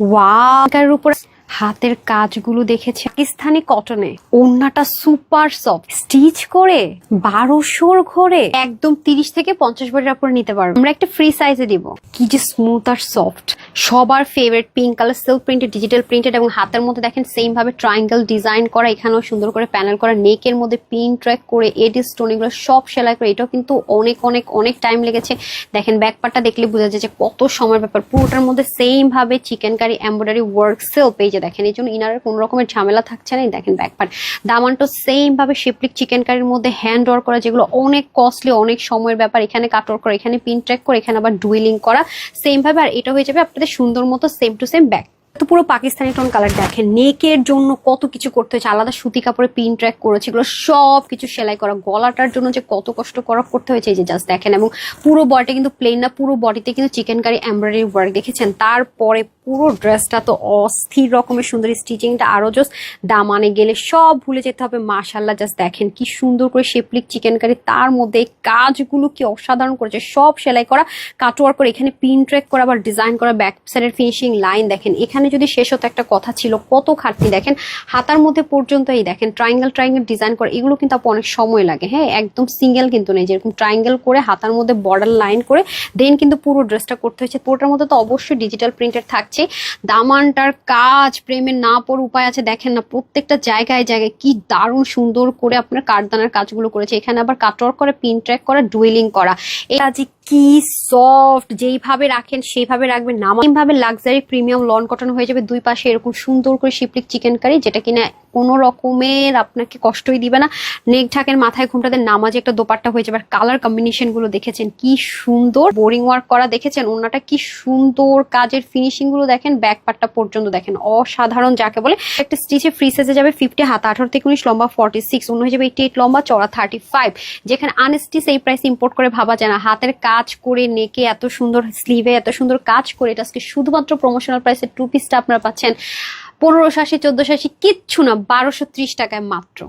উপরে হাতের কাজগুলো দেখেছে। পাকিস্তানি কটনে ওড়নাটা সুপার সফট স্টিচ করে বারোশোর ঘরে একদম তিরিশ থেকে পঞ্চাশ বারের উপরে নিতে পারব। আমরা একটা ফ্রি সাইজে দিব। কি যে স্মুথ আর সফট সবার favourite pink colour silk printed digital printed এবং হাতের মধ্যে দেখেন সেম ভাবে ট্রায়াঙ্গেল ডিজাইন করা, এখানেও সুন্দর করে প্যানেল করা নেকের মধ্যে পিন ট্র্যাক করে, এডি স্টোন এগুলো সব সেলাই করে, এটাও কিন্তু অনেক অনেক অনেক টাইম লেগেছে। দেখেন ব্যাকপারটা দেখলে বোঝা যায় যে কত সময়ের ব্যাপার। পুরোটার মধ্যে সেম ভাবে chikankari embroidery work sale পেজে দেখেন, এই জন্য ইনারের কোনো রকমের ঝামেলা থাকছে না দেখেন ব্যাকপার্ট দামানটা সেম ভাবে শিপলিক চিকেন কারির মধ্যে হ্যান্ড ওয়ার্ক করা, যেগুলো অনেক কস্টলি অনেক সময়ের ব্যাপার, এখানে কাট ওয়ার্ক করা, এখানে পিন ট্র্যাক করে, এখানে আবার ডুইলিং করা সেম ভাবে, আর এটা হয়ে যাবে আপনাদের সুন্দর মতো সেম টু সেম ব্যাগ তো পুরো পাকিস্তানি টোন কালার দেখেন নেকের জন্য কত কিছু করতে হয়েছে, আলাদা সুতি কাপড়ে পিন ট্র্যাক করেছে, এগুলো সব কিছু সেলাই করা, গলাটার জন্য যে কত কষ্ট করা করতে হয়েছে, এই যে জাস্ট দেখেন, এবং পুরো বডিটা কিন্তু প্লেন না, পুরো বডিতে কিন্তু চিকেন কারি এমব্রয়ডারি ওয়ার্ক দেখেছেন? তারপরে পুরো ড্রেসটা তো অস্থির রকমের, সুন্দর স্টিচিংটা আরও জাস্ট দামানে গেলে সব ভুলে যেতে হবে। মাশাল্লাহ জাস্ট দেখেন কি সুন্দর করে শেপলিক চিকেন কারি তার মধ্যে কাজগুলো কি অসাধারণ করেছে। সব সেলাই করা, কাটওয়ার করে, এখানে পিন ট্র্যাক করা আবার ডিজাইন করা ব্যাক সাইডের ফিনিশিং লাইন দেখেন। এখানে যদি শেষ হতো একটা কথা ছিল, কত খাটনি দেখেন। হাতার মধ্যে পর্যন্ত এই দেখেন ট্রাইঙ্গেল ট্রাইঙ্গেল ডিজাইন করে, এগুলো কিন্তু আপু অনেক সময় লাগে। হ্যাঁ একদম সিঙ্গেল কিন্তু নেই, যেরকম ট্রাইঙ্গেল করে হাতার মধ্যে বর্ডার লাইন করে দেন কিন্তু পুরো ড্রেসটা করতে হয়েছে। পুরোটার মধ্যে তো অবশ্যই ডিজিটাল প্রিন্টেড থাকছে। দামানটার কাজ প্রেমের না পর উপায় আছে, দেখেন না, প্রত্যেকটা জায়গায় জায়গায় কি দারুণ সুন্দর করে আপনার কাঠদানার কাজগুলো করেছে। এখানে আবার কাটওয়ার্ক করে পিন ট্র্যাক করা ডুয়েলিং করা। এই যে কি সফট যেইভাবে রাখেন সেইভাবে রাখবেন। নাম ভাবে লাক্সারি প্রিমিয়াম লন কটন হয়ে যাবে দুই পাশে এরকম সুন্দর করে শিপলিক চিকেন কারি যেটা কিনা কোনো রকমের আপনাকে কষ্টই দিবে না। নেক ঢাকের মাথায় ঘুমটাতে নামাজে একটা দোপাট্টা হয়ে যাবে। আর কালার কম্বিনেশনগুলো দেখেছেন, কি সুন্দর বোরিং ওয়ার্ক করা দেখেছেন? ওনাটা কি সুন্দর কাজের ফিনিশিংগুলো দেখেন ব্যাক পার্টটা পর্যন্ত দেখেন। অসাধারণ যাকে বলে। একটা স্টিচে ফ্রি সাইজে যাবে ফিফটি হাত আঠারো থেকে উনিশ লম্বা ফর্টি সিক্স অন্য হয়ে যাবে এইটি এইট লম্বা চড়া থার্টি ফাইভ যেখানে আনস্টিচ এই প্রাইস ইম্পোর্ট করে ভাবা যায় না। হাতের কাজ করে নেকে এত সুন্দর স্লিভে এত সুন্দর কাজ করে, এটা আজকে শুধুমাত্র প্রমোশনাল প্রাইসে টু পিসটা আপনারা পাচ্ছেন। পনেরোশো আশি চোদ্দোশো আশি কিচ্ছু না, বারোশো ত্রিশ টাকায় মাত্র।